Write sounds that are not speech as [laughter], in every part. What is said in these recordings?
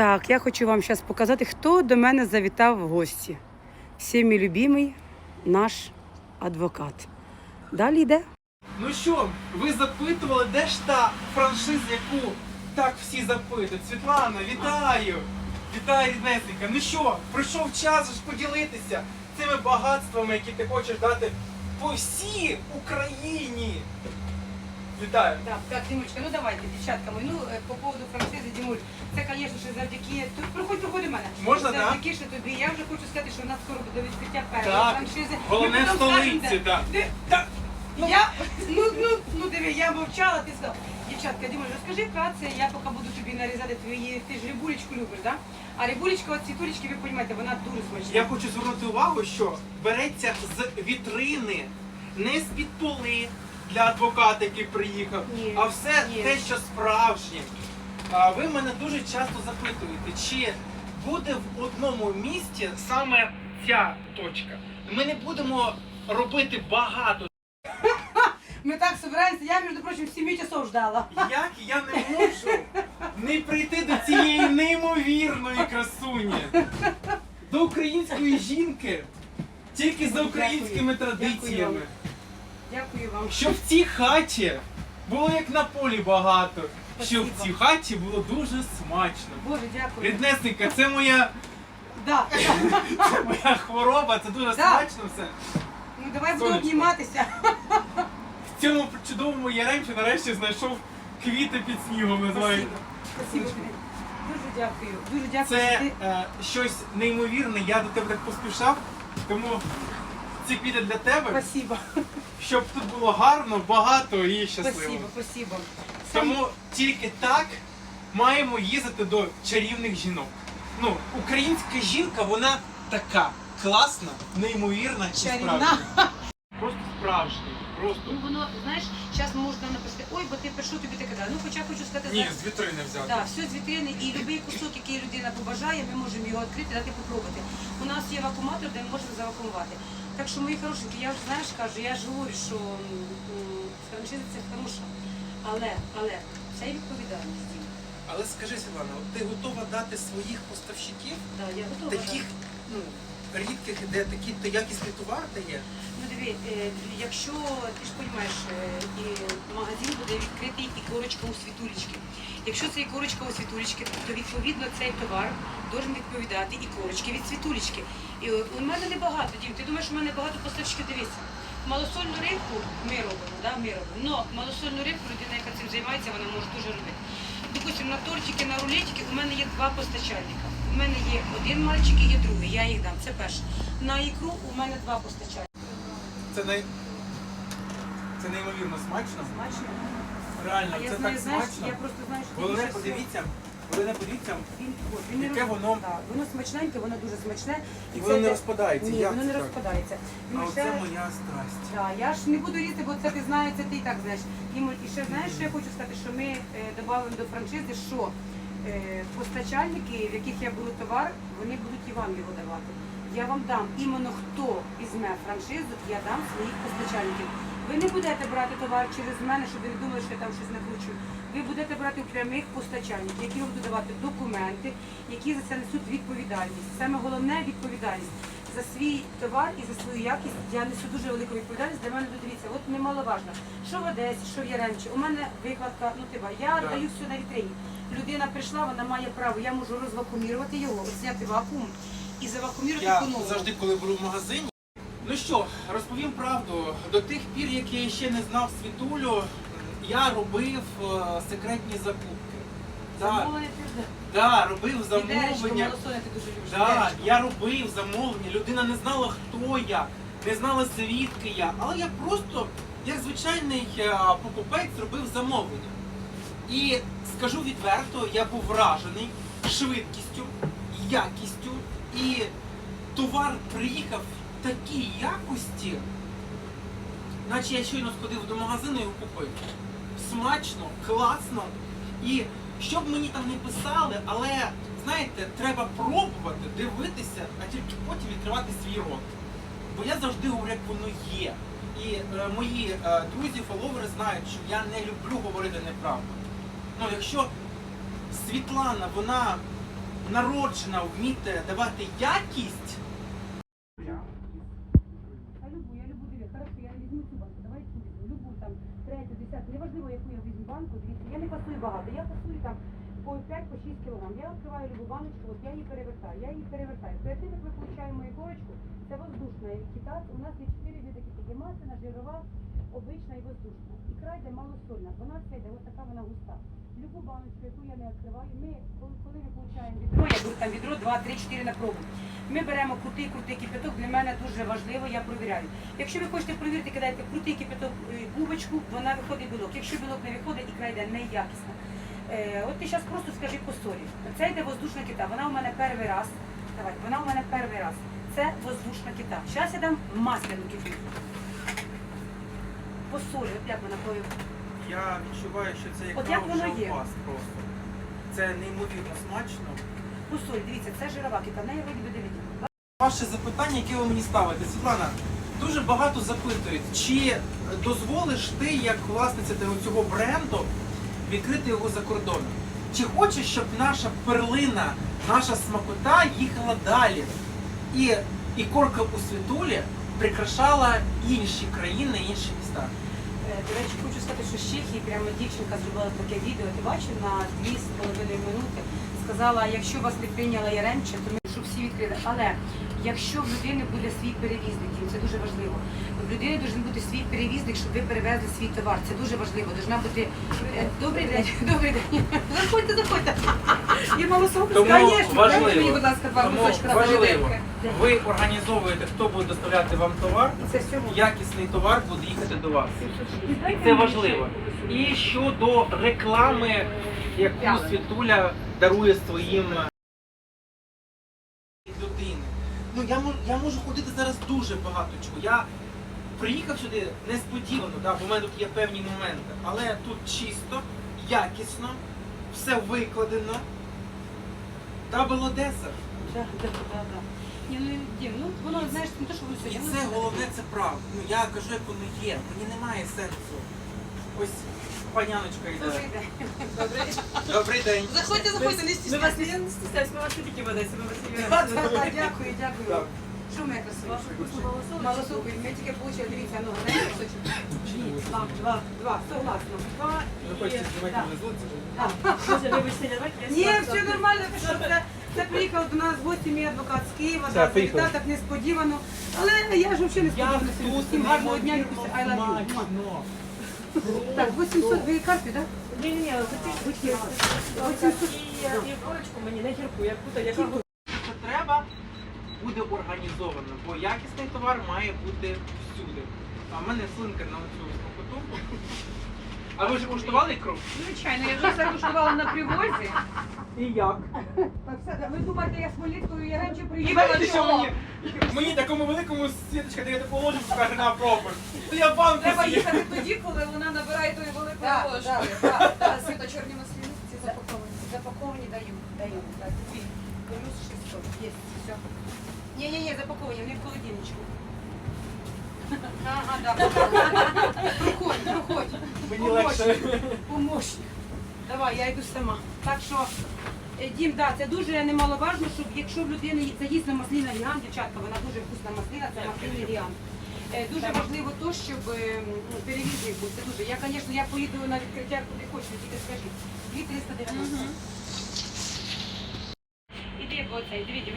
Так, я хочу вам зараз показати, хто до мене завітав в гості. Всімі любимий наш адвокат. Далі йде. Ну що, ви запитували, де ж та франшиза, яку так всі запитують? Світлана, вітаю! Вітаю, ріднесенька. Ну що, прийшов час ж поділитися цими багатствами, які ти хочеш дати по всій Україні. Вітаю! Так, так, Дімочка, ну давайте, дівчатка мої. Ну, е, по поводу франшизи, Дімуль, це, звісно, що завдяки. Тут проходь, проходь до мене. Можна, да? завдяки, що тобі. Я вже хочу сказати, що в нас скоро буде відкриття першої Так, франшизи. головне в столиці, так. Де? Так. Я, ну, ну, ну диви, я мовчала, ти сказав. Дівчатка, Дімуль, розкажи вкратце, я поки буду тобі нарізати твої, ти ж рибулечку любиш, так? Да? А рибулечка, от цвітулечки, ви розумієте, вона дуже смачна. Я хочу звернути увагу, що береться з вітрини, не з-під поли для адвоката, який приїхав, Ні, а все ні. те, що справжнє. А ви мене дуже часто запитуєте, чи буде в одному місті саме ця точка. Ми не будемо робити багато. [laughs] Ми так збираємося, я, між прочим, 7 часов ждала. Як я не можу не прийти до цієї неймовірної красуні, до української жінки, тільки за українськими традиціями. Дякую вам. Щоб в цій хаті було як на полі багато. Щоб в цій хаті було дуже смачно. Боже, дякую. Ріднесенька, це моя, Да. [laughs] це моя хвороба, це дуже Да. смачно все. Ну давай буду Сонечко. обніматися. В цьому чудовому яремчі нарешті знайшов квіти під снігом, називають. Спасибо. Спасибо. Дуже дякую. Дуже дякую. Це що ти- е, щось неймовірне, я до тебе так поспішав, тому ці квіти для тебе, Спасибо. щоб тут було гарно, багато і щасливо. Спасибо, спасибо. Тому тільки так маємо їздити до чарівних жінок. Ну, українська жінка, вона така класна, неймовірна і Чарівна. справжня. Просто справжня. Просто. Ну воно, знаєш, зараз можна написати, ой, бо ти прийшов тобі таке. Ну хоча хочу сказати, Ні, зараз- з вітрини взяти. Так, все з вітрини і будь-який кусок, який людина побажає, ми можемо його відкрити, дати попробувати. У нас є вакууматор, де ми можемо завакуумувати. Так що, мої хорошенькі, я вже знаєш, кажу, я ж говорю, що франшиза це хороша, але, але це і відповідальність. Але скажи, Світлана, ти готова дати своїх поставщиків, Да, я готова. таких, ну, рідких, де такі то якісний товар дає? Ну диви, е, якщо ти ж розумієш, і магазин буде відкритий і корочка у світулечки. Якщо це і корочка у світулечки, то відповідно цей товар должен відповідати і корочки від світулечки. І е, у мене небагато, Дім, ти думаєш, у мене багато поставщиків, дивися. Малосольну рибку ми робимо, да, ми робимо. Но малосольну рибку людина, яка цим займається, вона може дуже робити. Допустим, на тортики, на рулетики у мене є два постачальника. У мене є один мальчик і є другий, я їх дам. Це перше. На ікру у мене два постачальника. Це най... Це неймовірно смачно. Смачно? Реально, А я це знаю, так знаєш, смачно. я просто знаю, що Головне, дуже подивіться, головне, подивіться, Він, от, він не Яке роз- воно? Да, воно смачненьке, воно дуже смачне. і воно не це- розпадається. Ні, Як воно це не так? розпадається. А Ну, оце моя страсть. Да, я ж не буду різати, бо це ти знаєш, це ти і так знаєш. І, ми- і ще знаєш, що я хочу сказати, що ми е, додаємо до франшизи, що постачальники, в яких я беру товар, вони будуть і вам його давати. Я вам дам іменно хто візьме франшизу, я дам своїх постачальників. Ви не будете брати товар через мене, щоб ви не думали, що я там щось накручую. Ви будете брати прямих постачальників, які будуть давати документи, які за це несуть відповідальність. Саме головне відповідальність за свій товар і за свою якість. Я несу дуже велику відповідальність. Для мене тут дивіться, от немаловажно, що в Одесі, що в Яремчі. У мене викладка, ну типа, я даю все на вітрині. Людина прийшла, вона має право, я можу розвакуумірувати його, зняти вакуум і завакуумірувати Я по-новому. завжди, коли беру в магазині. Ну що, розповім правду. До тих пір, як я ще не знав світулю, я робив е, секретні закупки. Так, Замовлення ти да, робив замовлення. ти дуже любиш. Да, ідеєчко. я робив замовлення, людина не знала, хто я, не знала звідки я. Але я просто, як звичайний е, покупець, робив замовлення. І скажу відверто, я був вражений швидкістю, якістю, і товар приїхав в такій якості, наче я щойно сходив до магазину і купив. Смачно, класно. І що б мені там не писали, але знаєте, треба пробувати, дивитися, а тільки потім відкривати свій рот. Бо я завжди говорю, як воно є. І е, мої е, друзі, фоловери знають, що я не люблю говорити неправду. Ну, якщо Світлана, вона народжена вміти давати якість. А любу, я любу диві. Хорошо, я візьму цю банку. Давай цю. Любу там третю, десяту. Неважливо, яку я візьму банку. Дивіться, я не фасую багато. Я фасую там по 5 по 6 кілограм. Я відкриваю любу баночку, от я її перевертаю. Я її перевертаю. Перед тим, як ми получаємо корочку, це воздушна китат. У нас є 4 види китати. Масляна, жирова, обична і воздушна. Ікра йде малосольна. Вона вся йде, ось така вона густа. Любу баночку, яку я не відкриваю, ми, коли, коли ми получаємо відро, я беру там відро 2, 3, 4 на пробу. Ми беремо крутий, крутий кипяток, для мене дуже важливо, я провіряю. Якщо ви хочете провірити, кидайте крутий кипяток е, бубочку, вона виходить білок. Якщо білок не виходить, ікра йде неякісна. Е, от ти зараз просто скажи по солі. Це йде воздушна кита, вона у мене перший раз. Давай, вона у мене перший раз. Це воздушна кита. Зараз я дам масляну киту. По солі, от як вона пою. Я відчуваю, що це От як воно вже є? у вас просто. Це неймовірно смачно. По солі, дивіться, це жирова кита, в неї вроді би дивіться. Ваше запитання, яке ви мені ставите, Світлана, дуже багато запитують, чи дозволиш ти, як власниця того- цього бренду, відкрити його за кордоном? Чи хочеш, щоб наша перлина, наша смакота їхала далі? І, і корка у світулі прикрашала інші країни, інші міста. Е, До речі, хочу сказати, що з Чехії прямо дівчинка зробила таке відео, ти бачив на дві з половиною минути. Сказала, якщо вас не прийняла Яремче, то ми щоб всі відкрили. Але якщо в людини буде свій перевізник, і це дуже важливо. В людини має бути свій перевізник, щоб ви перевезли свій товар. Це дуже важливо. Должна бути е, добрий день, [laughs] добрий день. Заходьте, заходьте. [laughs] Я мало соку. Тому Конечно, важливо. дайте мені, будь ласка, два Тому кусочка важливо. Ви організовуєте, хто буде доставляти вам товар, якісний товар буде їхати до вас. І це важливо. І щодо реклами, яку Світуля дарує своїм людини. Ну я можу, я можу ходити зараз дуже багато чого. Я приїхав сюди несподівано, да, бо в мене тут є певні моменти, але тут чисто, якісно, все викладено. Дабл Одеса. Да, да, да, да. Ні, ну, Дім, ну воно, знаєш, не те, що воно І сьогодні. це головне, це правда. Ну я кажу, як воно є. Мені немає сенсу. Ось паняночка йде. Добрий день. Добрий день. Заходьте, заходьте, не Ми вас не стесняємось, ми вас не тільки в Одесі, ми вас і Так, так, так, Дякую, дякую. Так. Що ми красиво? Вашу вкусну малосолку. Малосолку, ми тільки получили, дивіться, ну, дай кусочок. Два, два, два, согласно. Два Ви і... хочете знімати да. це ж? Так. Вибачте, не давайте, я Ні, все нормально, це, це приїхав до нас гості мій адвокат з Києва, Все, да, завітав так несподівано. Але я ж взагалі не Я сподівалася. Всім гарного дня, Люкуся, I love you. Так, 800 дві карти, так? Ні-ні-ні, будьте, і, і корочку мені, не гірку, я путаю, яка Що треба, буде організовано, бо якісний товар має бути всюди. А в мене слинка на цю смакоту. А ви ж куштували ікру? Звичайно, я вже все куштувала на привозі. І як? Так, все, ви думаєте, я з Моліткою, я раніше І приїхала. знаєте, що чого? мені? Мені такому великому світочка дає ложечку, каже, на пробуй. То я банку Треба їхати тоді, коли вона набирає тою великою Так, ложкою. так, так, так. Світо чорні маслини, ці запаковані. Запаковані даю, даю. Так, дві. Плюс 600. Є, все. Ні-ні-ні, запаковані, вони в холодильничку. Ага, да. Проходь, проходь. Мені легше. Помощник. Давай, я йду сама. Так що, е, Дім, да, це дуже немаловажно, щоб якщо в людини є- це дійсно масліна гігант, дівчатка, вона дуже вкусна масліна, це масліний гігант. Е, Дуже важливо то, щоб е, м, перевізник був. Це дуже. Я, звісно, я поїду на відкриття куди хочу, тільки скажіть. 2390. Іди по цей, дивіться,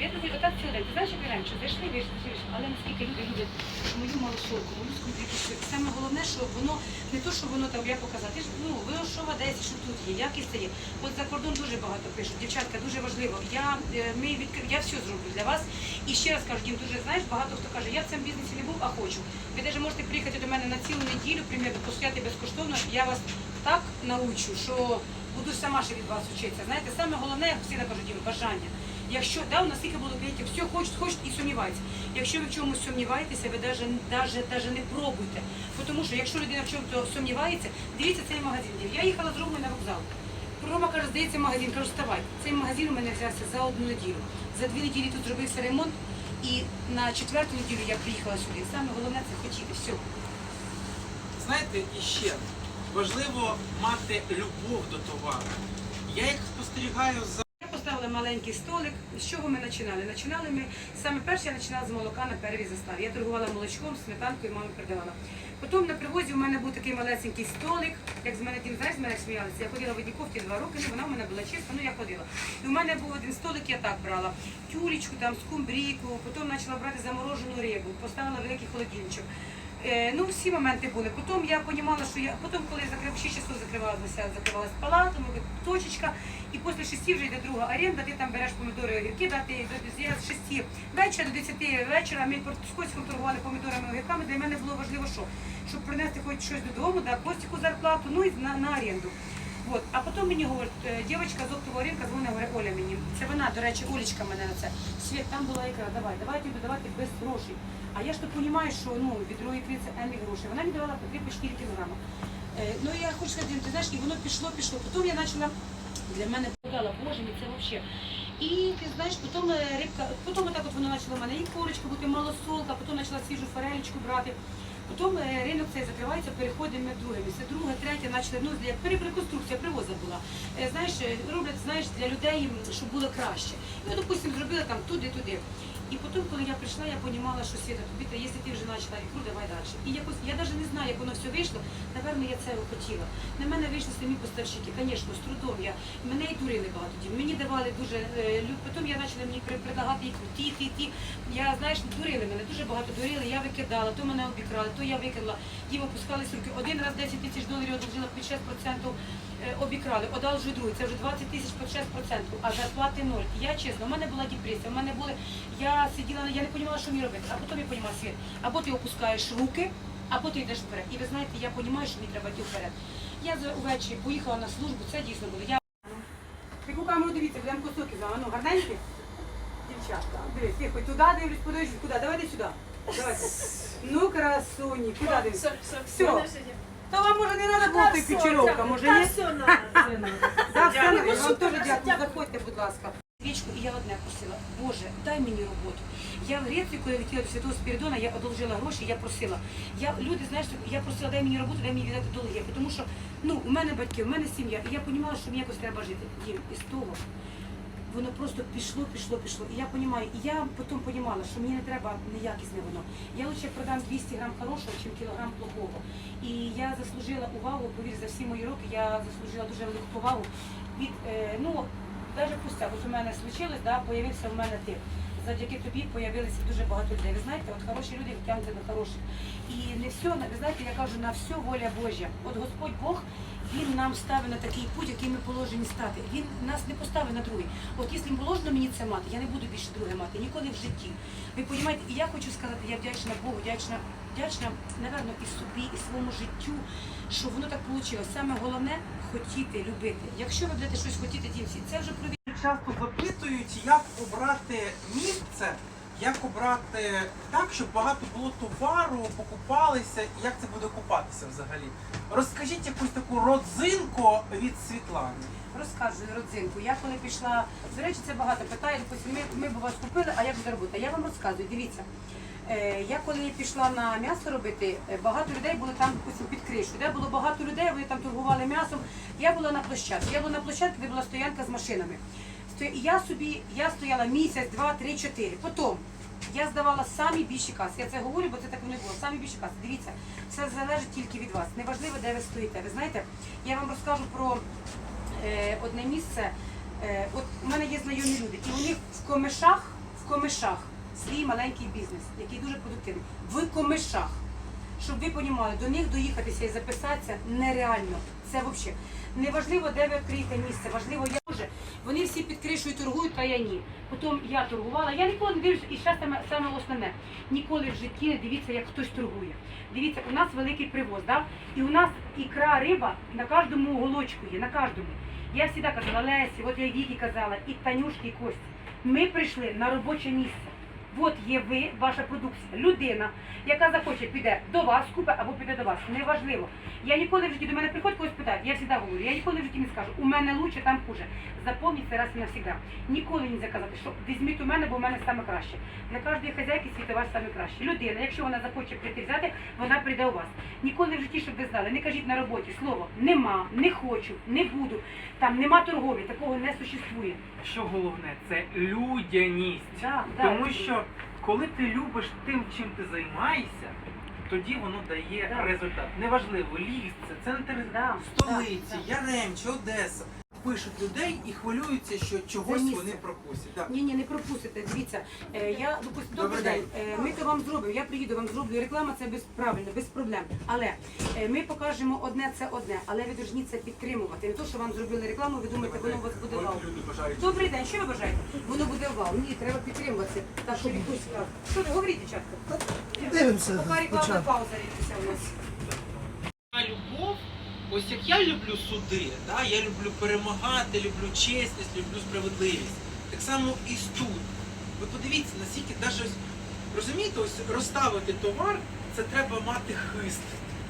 день. Ти знаєш, як я раніше зайшли, вийшли, вийшли, але наскільки люди люблять мою малосолку, мою скумбрійку. Саме головне, що воно не то, що воно там я показала. Ти ж ну воно що в Одесі, що тут є, якість це є. От за кордон дуже багато пишуть. Дівчатка, дуже важливо. Я е, ми відкрив, я все зроблю для вас. І ще раз кажу, Дім, дуже знаєш, багато хто каже, я в цьому бізнесі не був, а хочу. Ви навіть можете приїхати до мене на цілу неділю, примірно, постояти безкоштовно. Я вас так научу, що буду сама ще від вас вчитися. Знаєте, саме головне, як всі кажуть, бажання. Якщо да, у нас скільки було клієнтів, все хочуть, хочуть і сумніваються. Якщо ви в чомусь сумніваєтеся, ви навіть, навіть, навіть не пробуйте. Тому що якщо людина в чомусь сумнівається, дивіться цей магазин. Я їхала з Ромою на вокзал. Рома каже, здається, магазин. Кажу, вставай. Цей магазин у мене взявся за одну неділю. За дві неділі тут зробився ремонт. І на четверту неділю я приїхала сюди. Саме головне це хотіти. Все. Знаєте, і ще важливо мати любов до товару. Я як спостерігаю за маленький столик. З чого ми починали? Починали ми саме перше я починала з молока на первій заставі. Я торгувала молочком, сметанкою, мамі передавала. Потім на привозі у мене був такий малесенький столик, як з мене дім знаєш, мене сміялися. Я ходила в одній кофті два роки, ну вона в мене була чиста, ну я ходила. І у мене був один столик, я так брала. Тюлечку, там, скумбрійку, потім почала брати заморожену рибу, поставила великий холодильничок. Е, ну, всі моменти були. Потім я розуміла, що я потім, коли закрив 6 часов закривалася, закривалась палата, ну, точечка, і після 6 вже йде друга оренда, ти там береш помідори огірки, да, ти з 6 вечора до 10 вечора ми з Костіком торгували помідорами огірками. Для мене було важливо, що щоб принести хоч щось додому, да, Костіку зарплату, ну і на, на оренду. От. А потім мені говорить, е, дівчинка з оптового ринка дзвонить, говорить, Оля мені. Це вона, до речі, Олечка мене на це. Світ, там була ікра, давай, давай тобі давати без грошей. А я ж то розумію, що ну, від другої ікри це емі грошей. Вона мені давала по 3 по 4 кілограми. Е, ну я хочу сказати, ти знаєш, і воно пішло, пішло. Потім я почала, для мене подала, боже мій, це взагалі. І ти знаєш, потім е, рибка, потім отак от воно почало в мене і курочка бути, малосолка, потім почала свіжу форелечку брати. Потім е, ринок цей закривається, переходимо на друге місце. Друге, третє, почали, ну, як перереконструкція привоза була. Е, Знаєш, роблять, знаєш, для людей, щоб було краще. І, от, допустим, зробили там туди-туди. І потім, коли я прийшла, я розуміла, що Світа, тобі, та, якщо ти вже почала ікру, давай далі. І якось, я навіть не знаю, як воно все вийшло, напевно, я це хотіла. На мене вийшли самі поставщики, звісно, з трудом. Я, мене і дурили багато дів. Мені давали дуже, е, потім я почала мені предлагати ікру, ті, ті, ті. Я, знаєш, дурили мене, дуже багато дурили, я викидала, то мене обікрали, то я викинула. Їм опускались руки. Один раз 10 тисяч доларів одержала під 6% е, обікрали, одалжую другий, це вже 20 тисяч під 6%, а зарплати ноль. Я чесно, у мене була депресія, у мене були, я сиділа, я не розуміла, що мені робити, а потім я розуміла світ. Або ти опускаєш руки, або ти йдеш вперед. І ви знаєте, я розумію, що мені треба йти вперед. Я за- увечері поїхала на службу, це дійсно було. Я... Таку камеру дивіться, будемо кусок за ну гарненькі. Дівчатка, дивись, тихо, туди дивлюсь, подивись, куди, давайте сюди. Давайте. Ну, красуні, куди дивись? Все, є. Та вам може не треба було той печеровка, може Та ні? все на Да, все, вам теж. Дякую. Заходьте, будь ласка. Свічку, і я одне просила, Боже, дай мені роботу. Я в Грецію, коли летіла до Святого Спіридона, я одолжила гроші, я просила. Я, люди, знаєш, я просила, дай мені роботу, дай мені віддати долги. Тому що ну, у мене батьки, у мене сім'я, і я розуміла, що мені якось треба жити. І з того воно просто пішло, пішло, пішло. І я розумію, і я потім розуміла, що мені не треба неякісне воно. Я лише продам 200 грам хорошого, чим кілограм плохого. І я заслужила увагу, повір, за всі мої роки я заслужила дуже велику повагу від, е, ну, навіть пустяк, от у мене случилось, да, появився в мене ти. Завдяки тобі появилося дуже багато людей. Ви знаєте, от хороші люди втягнуті на хороших. І не все, ви знаєте, я кажу, на все воля Божя. От Господь Бог, Він нам ставить на такий путь, який ми положені стати. Він нас не поставить на другий. От якщо положено мені це мати, я не буду більше друге мати, ніколи в житті. Ви розумієте, і я хочу сказати, я вдячна Богу, вдячна, вдячна, напевно, і собі, і своєму життю, що воно так вийшло. Саме головне хотіти, любити. Якщо ви будете щось хотіти, дівці, це вже про Часто запитують, як обрати місце, як обрати так, щоб багато було товару, покупалися, і як це буде купатися взагалі. Розкажіть якусь таку родзинку від Світлани. Розказую родзинку. Я коли пішла, до речі, це багато питає, ми, ми б вас купили, а як буде робота? Я вам розказую, дивіться. Е, я коли пішла на м'ясо робити, е, багато людей було там під кришу. Де було багато людей, вони там торгували м'ясом. Я була на площадці. Я була на площадці, де була стоянка з машинами. І Я собі, я стояла місяць, два, три, чотири. Потім я здавала самі більші каси. Я це говорю, бо це так не було. Самі більші каси. Дивіться, все залежить тільки від вас. Неважливо, де ви стоїте. Ви знаєте, я вам розкажу про е, одне місце. Е, от у мене є знайомі люди, і у них в комишах, в комишах свій маленький бізнес, який дуже продуктивний. В комишах. Щоб ви розуміли, до них доїхатися і записатися нереально. Це взагалі. Неважливо, де ви відкриєте місце, важливо, я вже. Вони всі під кришою торгують, а я ні. Потім я торгувала. Я ніколи не дивлюся, і ще саме, саме основне, ніколи в житті не дивіться, як хтось торгує. Дивіться, у нас великий привоз, да? і у нас ікра риба на кожному уголочку є, на кожному. Я завжди казала, Лесі, от я Вікі казала, і Танюшки, і Кості. Ми прийшли на робоче місце. От є ви, ваша продукція, людина, яка захоче, піде до вас, купить або піде до вас. Неважливо. Я ніколи в житті до мене приходить когось питає, я завжди говорю, я ніколи в житті не скажу, у мене лучше, там хуже. Запомніть це раз і навсегда. Ніколи не заказати, що візьміть у мене, бо в мене саме краще. Для кожної хазяйки світ у саме краще. Людина, якщо вона захоче прийти взяти, вона прийде у вас. Ніколи в житті, щоб ви знали, не кажіть на роботі слово нема, не хочу, не буду. Там нема торговлі, такого не существує. Що головне, це людяність. Да, да. Тому що коли ти любиш тим, чим ти займаєшся, тоді воно дає Да. результат. Неважливо, ліс, це центр Да, столиці, Яремче, Одеса. Пишуть людей і хвилюються, що чогось місце. вони пропустять. Да. Ні, ні, не пропустите. Дивіться, е, я допустим, Добрий добрий день. Е, Ми то вам зробимо. Я приїду, вам зроблю реклама, це без правильно, без проблем. Але е, ми покажемо одне, це одне, але ви повинні це підтримувати. Не то, що вам зробили рекламу, ви думаєте, воно у вас буде вау. Люди бажають. Добрий день, що ви бажаєте? Воно буде вау. Ні, треба підтримувати. Так що Вікусь, що ви говорите, дівчатка? Дивимося Поки рекламна спочатку. пауза рідиться у нас. Ось як я люблю суди, да, я люблю перемагати, люблю чесність, люблю справедливість. Так само і тут. Ви подивіться, наскільки навіть розумієте, ось розставити товар, це треба мати хист.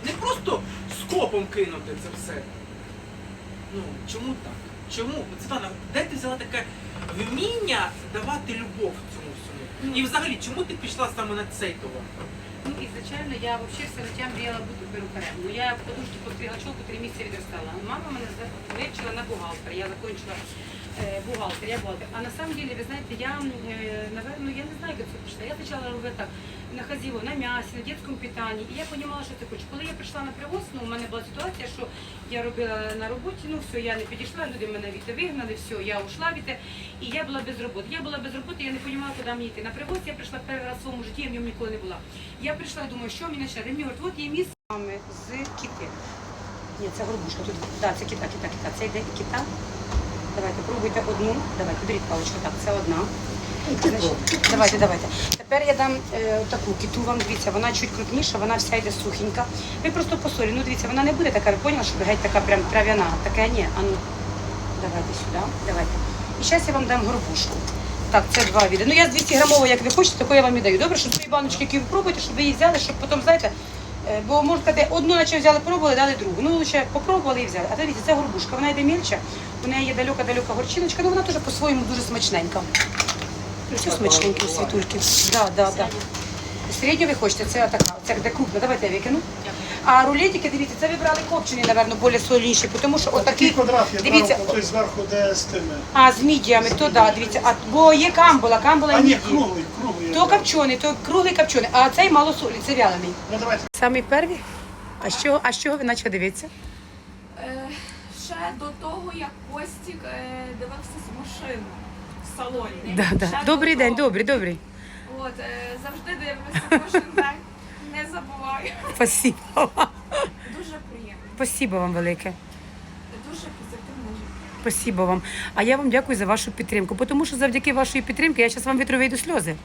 Не просто скопом кинути це все. Ну, чому так? Чому? Світлана, де ти взяла таке вміння давати любов цьому всьому? І взагалі, чому ти пішла саме на цей товар? Ну, изначально я вообще все життя мріяла бути перукарем. Ну, я подушки постригла чолку три місяці відростала. Мама мене вивчила на бухгалтера. Я закончила е, бухгалтер, я бухгалтер. А на самом деле, ви знаєте, я, е, наверное, я не знаю, як це пішла. Я спочатку робила так, на на м'ясі, на дитячому питанні. І я розуміла, що це хочу. Коли я прийшла на привоз, ну, у мене була ситуація, що я робила на роботі, ну все, я не підійшла, люди мене від вигнали, все, я ушла від і я була без роботи. Я була без роботи, я не розуміла, куди мені йти. На привоз я прийшла перший раз в своєму житті, я в ньому ніколи не була. Я прийшла, думаю, що мені почати? Мені говорять, от є місце з кіти. Ні, це горбушка тут. Да, це кита, кита, кита. Це йде кита. Давайте, пробуйте одну. Давайте, беріть паличку. Так, це одна. Значить, давайте, давайте. Тепер я дам е, таку киту вам. Дивіться, вона чуть крупніша, вона вся йде сухенька. Ви просто по солі. Ну, дивіться, вона не буде така, ви поняли, що геть така прям трав'яна. Таке ні. А ну, давайте сюди. Давайте. І зараз я вам дам горбушку. Так, це два віди. Ну я з 200 грамової, як ви хочете, таку я вам і даю. Добре, щоб дві баночки, які ви пробуєте, щоб ви їх взяли, щоб потім, знаєте, бо можна сказати, одну наче взяли, пробували, дали другу. Ну, лише попробували і взяли. А дивіться, це горбушка, вона йде мільча, у неї є далека-далека горчиночка, ну вона теж по-своєму дуже смачненька. Все смачненькі світульки. Да, да, да. Середньо ви хочете, це така, це де крупна, давайте я викину. А рулетики, дивіться, це ви брали копчені, напевно, більш солніші, тому що Такий отакі, квадрат я дивіться, брав, той зверху, де з тими. а з мідіями, то да, дивіться, а, бо є камбула, камбула А і ні, круглий, круглий. То копчений, то круглий копчений, а цей мало солі, це вялений. Ну давайте. Самий перший? А з чого, а з чого ви почали дивитися? Е, ще до того, як Костік е, дивився з машини в салоні. Да, да. Ще Добрий до день, добрий, добрий. От, е, завжди дивлюся кожен день. Забуваю. Спасибо. Дуже приємно. Спасибо вам велике. Спасибо вам. А я вам дякую за вашу підтримку, тому що завдяки вашої підтримки я зараз вам витру вийду сльози.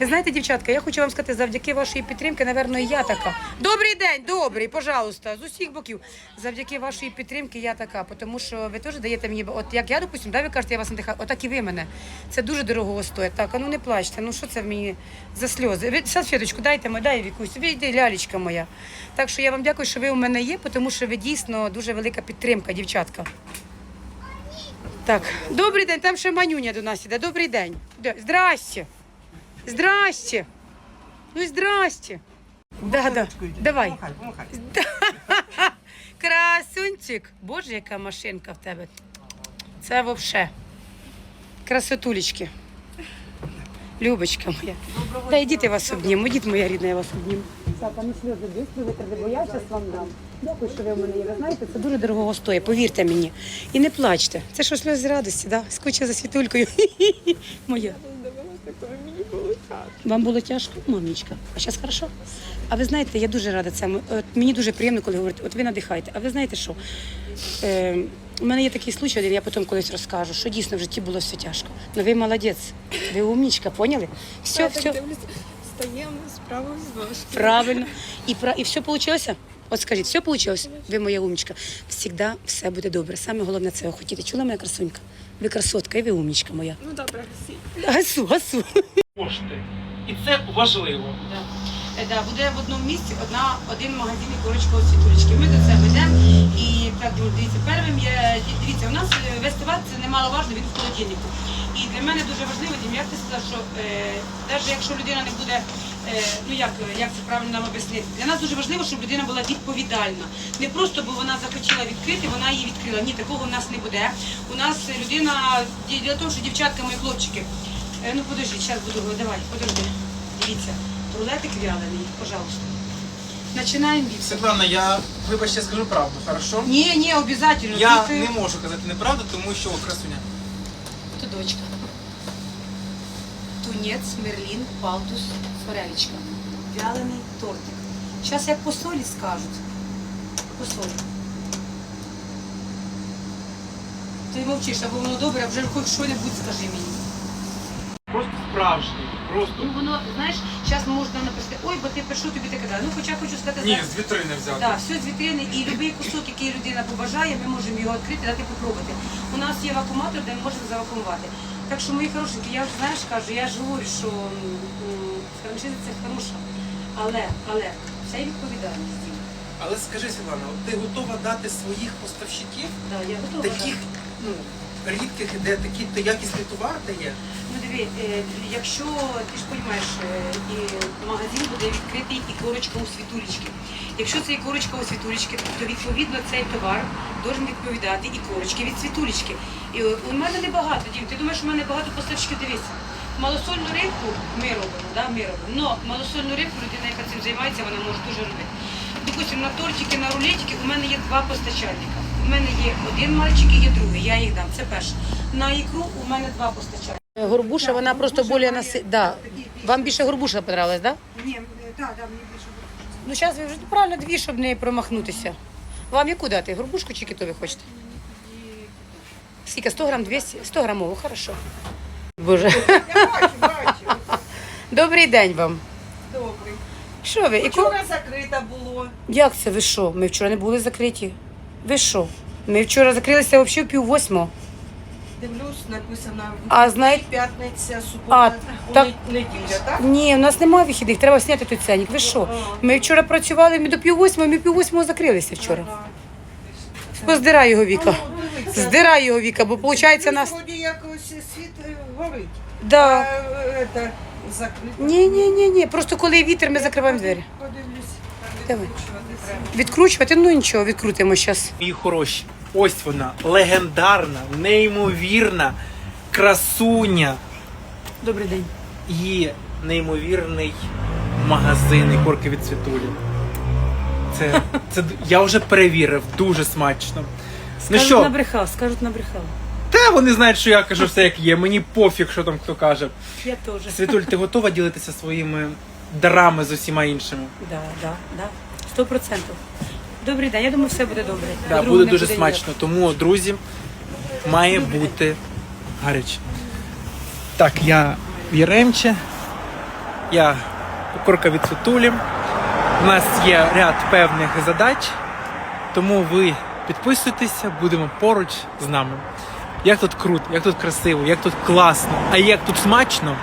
Ви знаєте, дівчатка, я хочу вам сказати, завдяки вашої підтримки, напевно, я така. Добрий день, добрий, пожалуйста, з усіх боків. Завдяки вашої підтримки я така, тому що ви теж даєте мені, от як я, допустим, да, ви кажете, я вас надихаю, отак і ви мене. Це дуже дорого стоїть. Так, а ну не плачте, ну що це в мені за сльози? Ви салфеточку дайте мені, дай Вікусь, ви йди, лялечка моя. Так що я вам дякую, що ви у мене є, тому що ви дійсно дуже велика підтримка, дівчатка. Так, добрий день, там ще манюня до нас іде. Добрий день. Здрасте. Здрасте. Ну, здрасте. Да, да. Давай. [laughs] Красунчик. Боже, яка машинка в тебе. Це вообще. Красотулечки. Любочка моя. Да йдіть я вас обніму, йдіть моя рідна, я вас обніму. Так, ну сльози быстро витерли, бо я зараз вам дам. Дякую, що ви в мене є. Ви знаєте, це дуже дорого стоїть, повірте мені. І не плачте. Це що сльози радості, да? Скучила за світулькою. [laughs] Моя. Вам було тяжко, мамічка? А зараз хорошо? А ви знаєте, я дуже рада цьому. От мені дуже приємно, коли говорять, от ви надихаєте. А ви знаєте що? Е, у мене є такий случай, один, я потім колись розкажу, що дійсно в житті було все тяжко. Ну ви молодець, ви умнічка, поняли? Все, Я все. так стаємо справою з дошки. Правильно. І, пра... і все вийшло? От скажіть, все вийшло? Ви моя умнічка. Всігда все буде добре. Саме головне це хотіти. Чула моя красунька? Ви красотка і ви умнічка моя. Ну добре, всі. Гасу, гасу. Кошти. І це важливо. Да. Е, Да, буде в одному місці одна, один магазин і курочка у світулечки. Ми до цього йдемо. І так, дивіться, первим є, дивіться, у нас е, весь це немаловажно, він в холодильнику. І для мене дуже важливо, Дім, як ти сказав, що е, навіть якщо людина не буде, е, ну як, як це правильно нам об'яснити, для нас дуже важливо, щоб людина була відповідальна. Не просто, бо вона захотіла відкрити, вона її відкрила. Ні, такого в нас не буде. У нас людина, для того, що дівчатка, мої хлопчики, Е, ну подожди, зараз буду. Давай, подожди. Дивіться, рулетик вялений, пожалуйста. Починаємо від. Світлана, я вибачте, скажу правду, хорошо? Ні, ні, обов'язково. Я е, не можу казати неправду, тому що красуня. Тут дочка. Тунець, мерлін, палтус, форелечка. Вялений тортик. Зараз як по солі скажуть. По солі. Ти мовчиш, або воно добре, а вже хоч що-небудь скажи мені. Просто справжній. Просто. Ну воно, знаєш, зараз можна написати, ой, бо ти пишу тобі таке. да. Ну хоча хочу сказати, Ні, зараз- з вітрини взяти. Так, все з вітрини і будь-який кусок, який людина побажає, ми можемо його відкрити, дати попробувати. У нас є вакууматор, де ми можемо завакуумувати. Так що, мої хорошенькі, я вже знаєш, кажу, я ж говорю, що м, франшиза це хороша. Але, але, вся є відповідальність. Але скажи, Світлана, от ти готова дати своїх поставщиків, Да, я готова. таких, ну, рідких, де то якісний товар дає? Ну диви, е, якщо ти ж розумієш, і магазин буде відкритий і корочка у світулечки. Якщо це і корочка у світулечки, то відповідно цей товар должен відповідати і корочки від світулечки. І е, у мене небагато дім. Ти думаєш, у мене багато поставщиків дивися. Малосольну рибку ми робимо, да, ми робимо. Но малосольну рибку людина, яка цим займається, вона може дуже робити. Допустим, на тортики, на рулетики у мене є два постачальника. У мене є один мальчик і є другий. Я їх дам. Це перше. На ікру у мене два постачальника. Горбуша, вона просто більш наси... Да. Вам більше горбуша понравилась, так? Да? Ні, так, так, мені більше. Ну зараз ви вже правильно дві, щоб не промахнутися. Вам яку дати? Горбушку чи китові хочете? Скільки? 100 грам 200? 100 грамову, хорошо. Боже. Я бачу, бачу. [laughs] Добрий день вам. Добрий. Що ви? І ко- Вчора закрито було. Як це ви що? Ми вчора не були закриті. Ви що? Ми вчора закрилися взагалі в пів восьмого. Дивлюсь, написано А знаєте, п'ятниця, А, субота, так- неділя, так? ні, у нас немає вихідних, треба зняти той ценник. Ви що? Ми вчора працювали ми до пів восьмого, ми пів восьмого закрилися вчора. Поздирай його віка. Ну. Здирай його віка, бо виходить нас. Вроді якось світ е, горить. Да. А, е, це, закрито. Ні, ні, ні, ні. Просто коли вітер, ми закриваємо двері. Подивлюсь. Давай. Відкручувати ну нічого, відкрутимо зараз. Мої хороші, ось вона, легендарна, неймовірна красуня Добрий день. і неймовірний магазин і корки від світулі. Це, [laughs] це я вже перевірив, дуже смачно. Ну Скажуть, що, набрехав, скажуть, набрехав. та вони знають, що я кажу все як є. Мені пофіг, що там хто каже. Я теж. Світуль, ти готова ділитися своїми дарами з усіма іншими? Да, да, да. Сто процентів. Добрий день, я думаю, все буде добре. Да, По-другому буде не дуже ніяк. смачно. Тому, друзі, має бути гаряче. Так, я в Яремче, я кукурка від Сутулі. У нас є ряд певних задач, тому ви підписуйтеся, будемо поруч з нами. Як тут круто, як тут красиво, як тут класно, а як тут смачно.